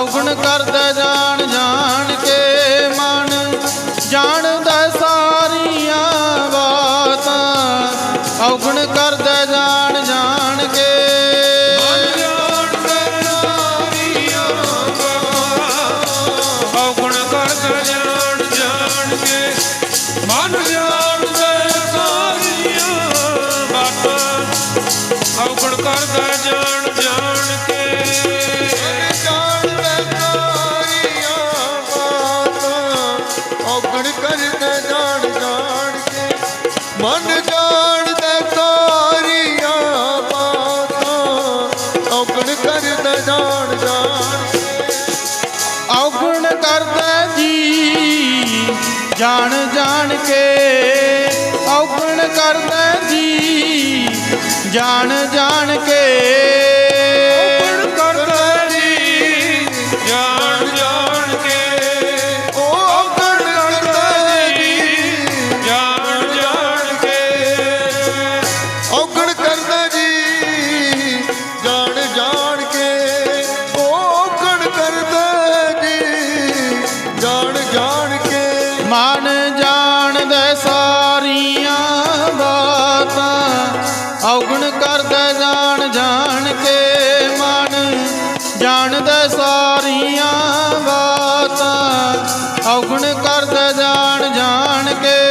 ਔਗਣ ਕਰਦਾ ਜਾਣ ਜਾਣ ਕੇ ਮਨ, ਜਾਣਦਾ ਸਾਰੀਆਂ ਬਾਤਾਂ। ਔਗਣ ਕਰਦਾ ਜਾਣ ਜਾਣ ਕੇ। ਔਗਣ ਕਰਦਾ ਜਾਣ ਜਾਣ ਕੇ। ਮਨ, ਜਾਣਦਾ ਸਾਰੀਆਂ ਬਾਤਾਂ। ਔਗਣ ਕਰਦਾ ਜਾਣ ਜਾਣ ਜਾਣ ਜਾਣ ਕੇ ਔਗਣ ਕਰਦਾ ਜੀ। ਜਾਣ ਜਾਣ ਕੇ ਜਾਣਦਾ ਸਾਰੀਆਂ ਬਾਤਾਂ ਔਗਣ ਕਰਦੇ ਜਾਣ ਜਾਣ ਕੇ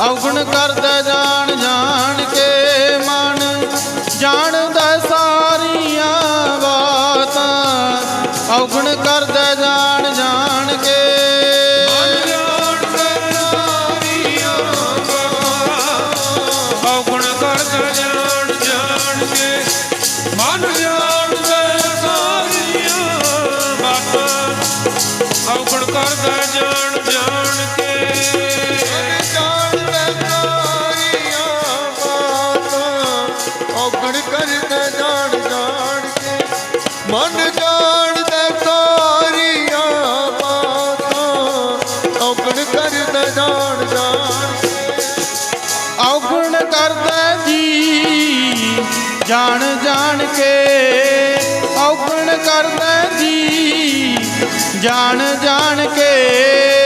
ਔਗਣ ਕਰਦਾ ਜਾਣ ਜਾਣ ਕੇ ਮਨ, ਜਾਣਦਾ ਸਾਰੀਆਂ ਬਾਤਾਂ। ਔਗਣ ਕਰਦਾ ਜਾਣ ਜਾਣ ਕੇ ਔਗਣ ਕਰਦਾ ਜਾਣ ਜਾਣ ਕੇ ਮਨ, ਜਾਣਦਾ ਸਾਰੀਆਂ ਬਾਤਾਂ। ਔਗਣ ਕਰਦਾ ਜਾਣ ਜਾਣ ਕਰਦਾ ਜੀ। ਜਾਣ ਜਾਣ ਕੇ ਔਗਣ ਕਰਦਾ ਜੀ। ਜਾਣ ਜਾਣ ਕੇ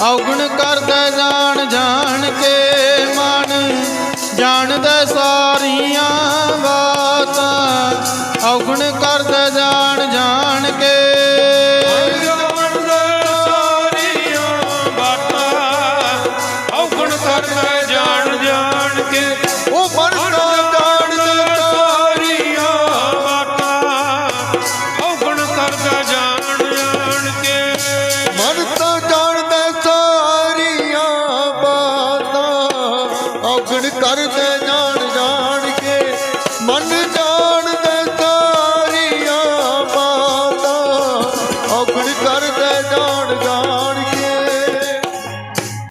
ਔਗਣ ਕਰਦਾ ਜਾਣ ਜਾਣ ਕੇ ਮਨ ਜਾਣਦਾ ਸਾਰੀਆਂ